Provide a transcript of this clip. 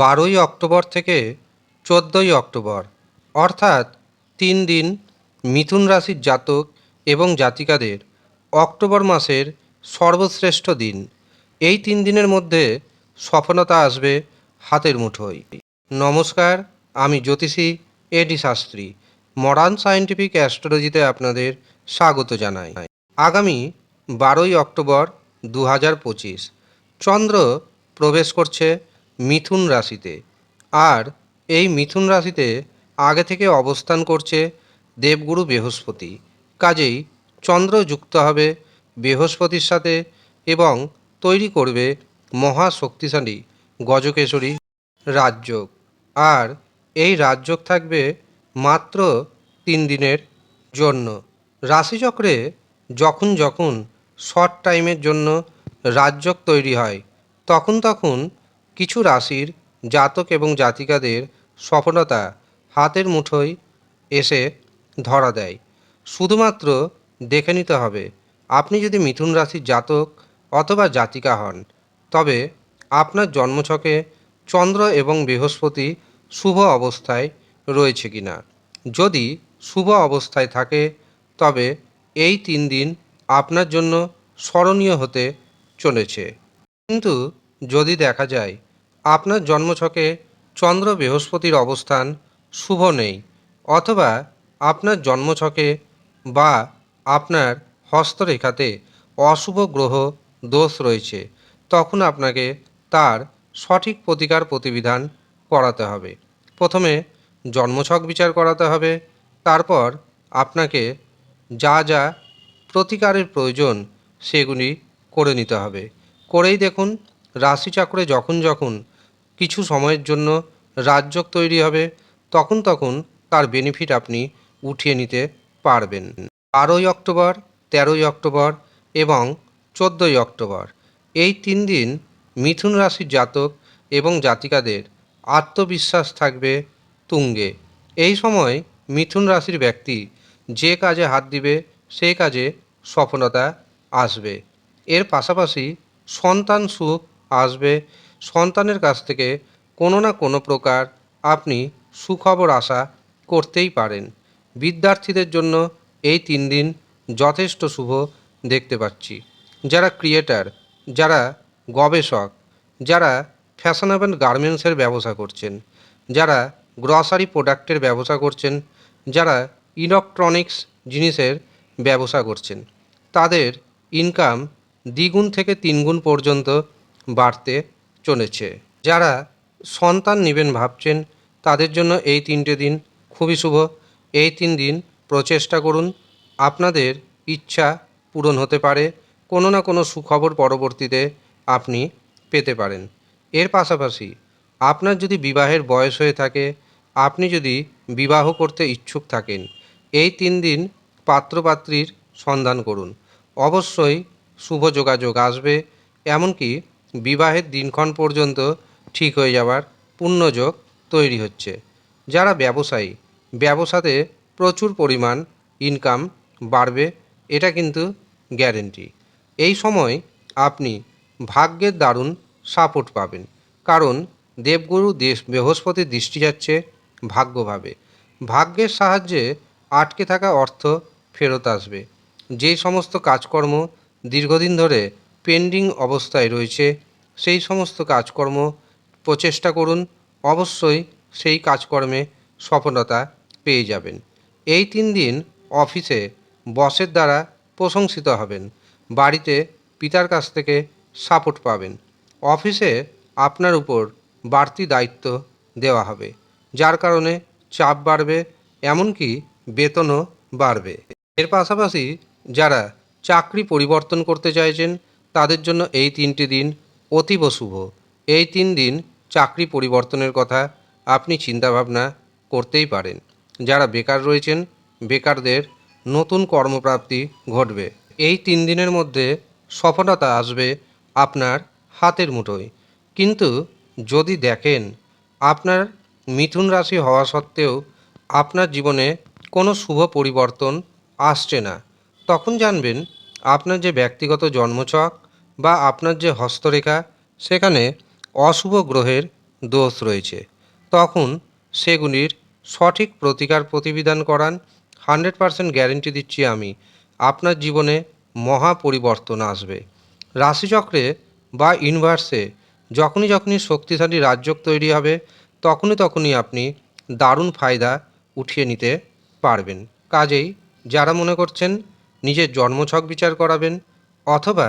বারোই অক্টোবর থেকে চোদ্দোই অক্টোবর, অর্থাৎ তিন দিন মিথুন রাশির জাতক এবং জাতিকাদের অক্টোবর মাসের সর্বশ্রেষ্ঠ দিন। এই তিন দিনের মধ্যে সফলতা আসবে হাতের মুঠোয়। নমস্কার, আমি জ্যোতিষী A D Shastri, modern scientific অ্যাস্ট্রোলজিতে আপনাদের স্বাগত জানাই। আগামী বারোই অক্টোবর দু হাজার পঁচিশ, চন্দ্র প্রবেশ করছে মিথুন রাশিতে। আর এই মিথুন রাশিতে আগে থেকে অবস্থান করছে দেবগুরু বৃহস্পতি। কাজেই চন্দ্র যুক্ত হবে বৃহস্পতির সাথে এবং তৈরি করবে মহা শক্তিশালী গজকেশরী রাজযোগ। আর এই রাজযোগ থাকবে মাত্র তিন দিনের জন্য। রাশিচক্রে যখন যখন শর্ট টাইমের জন্য রাজযোগ তৈরি হয়, তখন তখন কিছু রাশির জাতক এবং জাতিকাদের সফলতা হাতের মুঠোয় এসে ধরা দেয়। শুধুমাত্র দেখে নিতে হবে, আপনি যদি মিথুন রাশির জাতক অথবা জাতিকা হন, তবে আপনার জন্মছকে চন্দ্র এবং বৃহস্পতি শুভ অবস্থায় রয়েছে কিনা। যদি শুভ অবস্থায় থাকে, তবে এই তিন দিন আপনার জন্য স্মরণীয় হতে চলেছে। কিন্তু যদি দেখা যায়, আপনার জন্মছকে চন্দ্র বৃহস্পতির অবস্থান শুভ নেই, অথবা আপনার জন্মছকে বা আপনার হস্তরেখাতে অশুভ গ্রহ দোষ রয়েছে, তখন আপনাকে তার সঠিক প্রতিকার প্রতিবিধান করাতে হবে। প্রথমে জন্মছক বিচার করাতে হবে, তারপর আপনাকে যা যা প্রতিকারের প্রয়োজন সেগুলি করে নিতে হবে। করেই দেখুন রাশিচক্রে যখন যখন কিছু সময়ের জন্য রাজযোগ তৈরি হবে, তখন তখন তার বেনিফিট আপনি উঠিয়ে নিতে পারবেন। বারোই অক্টোবর, তেরোই অক্টোবর এবং চোদ্দোই অক্টোবর। এই তিন দিন মিথুন রাশির জাতক এবং জাতিকাদের আত্মবিশ্বাস থাকবে তুঙ্গে। এই সময় মিথুন রাশির ব্যক্তি যে কাজে হাত দিবে, সেই কাজে সফলতা আসবে। এর পাশাপাশি সন্তান সুখ আসবে। সন্তানের কাছ থেকে কোনো না কোনো প্রকার আপনি সুখবর আশা করতেই পারেন। বিদ্যার্থীদের জন্য এই তিন দিন যথেষ্ট শুভ দেখতে পাচ্ছি। যারা ক্রিয়েটার, যারা গবেষক, যারা ফ্যাশনেবল গার্মেন্টসের ব্যবসা করছেন, যারা গ্রসারি প্রোডাক্টের ব্যবসা করছেন, যারা ইলেকট্রনিক্স জিনিসের ব্যবসা করছেন, তাদের ইনকাম দ্বিগুণ থেকে তিনগুণ পর্যন্ত বাড়তে চলেছে। যারা সন্তান নেবেন ভাবছেন, তাদের জন্য এই তিনটে দিন খুবই শুভ। এই তিন দিন প্রচেষ্টা করুন, আপনাদের ইচ্ছা পূরণ হতে পারে, কোনো না কোনো সুখবর পরবর্তীতে আপনি পেতে পারেন। এর পাশাপাশি, আপনার যদি বিবাহের বয়স হয়ে থাকে, আপনি যদি বিবাহ করতে ইচ্ছুক থাকেন, এই তিন দিন পাত্রপাত্রীর সন্ধান করুন। অবশ্যই শুভ যোগাযোগ আসবে, এমনকি বিবাহের দিনক্ষণ পর্যন্ত ঠিক হয়ে যাওয়ার পুণ্যযোগ তৈরি হচ্ছে। যারা ব্যবসায়ী, ব্যবসাতে প্রচুর পরিমাণ ইনকাম বাড়বে, এটা কিন্তু গ্যারেন্টি এই সময় আপনি ভাগ্যের দারুণ সাপোর্ট পাবেন। কারণ দেবগুরু দেশ বৃহস্পতির দৃষ্টি যাচ্ছে ভাগ্যভাবে ভাগ্যের সাহায্যে আটকে থাকা অর্থ ফেরত আসবে। যে সমস্ত কাজকর্ম দীর্ঘদিন ধরে পেন্ডিং অবস্থায় রয়েছে, সেই সমস্ত কাজকর্ম প্রচেষ্টা করুন, অবশ্যই সেই কাজকর্মে সফলতা পেয়ে যাবেন। এই তিন দিন অফিসে বসের দ্বারা প্রশংসিত হবেন, বাড়িতে পিতার কাছ থেকে সাপোর্ট পাবেন। অফিসে আপনার উপর বাড়তি দায়িত্ব দেওয়া হবে, যার কারণে চাপ বাড়বে, এমনকি বেতনও বাড়বে। এর পাশাপাশি যারা চাকরি পরিবর্তন করতে চাইছেন তাদের জন্য এই তিনটি দিন অতীব শুভ। এই তিন দিন চাকরি পরিবর্তনের কথা আপনি চিন্তাভাবনা করতেই পারেন। যারা বেকার রয়েছেন, বেকারদের নতুন কর্মপ্রাপ্তি ঘটবে। এই তিন দিনের মধ্যে সফলতা আসবে আপনার হাতের মুঠোয়। কিন্তু যদি দেখেন, আপনার মিথুন রাশি হওয়া সত্ত্বেও আপনার জীবনে কোনো শুভ পরিবর্তন আসছে না, তখন জানবেন আপনার যে ব্যক্তিগত জন্মছক বা আপনার যে হস্তরেখা, সেখানে অশুভ গ্রহের দোষ রয়েছে। তখন সেগুলির সঠিক প্রতিকার প্রতিবিধান করান হান্ড্রেড পারসেন্ট গ্যারেন্টি দিচ্ছি আমি, আপনার জীবনে মহা পরিবর্তন আসবে। রাশিচক্রে বা ইউনিভার্সে যখনই যখনই শক্তিশালী রাজযোগ তৈরি হবে, তখনই তখনই আপনি দারুণ ফায়দা উঠিয়ে নিতে পারবেন। কাজেই যারা মনে করছেন, নিজের জন্মছক বিচার করাবেন, অথবা